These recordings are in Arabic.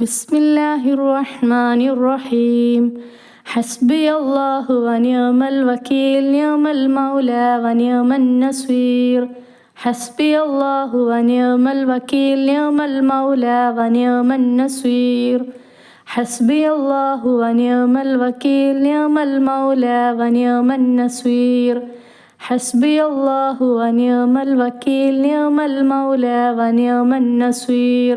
بسم الله الرحمن الرحيم حسبي الله ونعم الوكيل نعم المولى ونعم النصير حسبي الله ونعم الوكيل نعم المولى ونعم النصير حسبي الله ونعم الوكيل نعم المولى ونعم النصير حسبي الله ونعم الوكيل نعم المولى ونعم النصير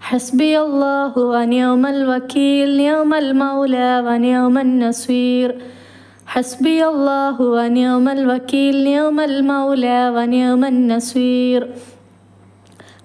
حسبي الله ونعم الوكيل نعم المولى ونعم النصير. حسبي الله ونعم الوكيل نعم المولى ونعم النصير.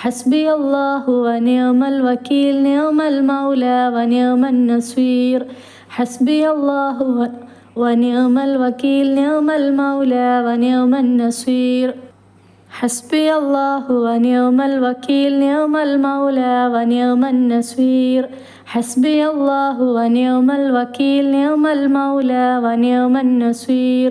حسبي الله ونعم الوكيل نعم المولى ونعم النصير. حسبي الله ونعم الوكيل نعم المولى ونعم النصير. حسبي الله ونعم الوكيل نعم المولى ونعم النصير. حسبي الله ونعم الوكيل نعم المولى ونعم النصير.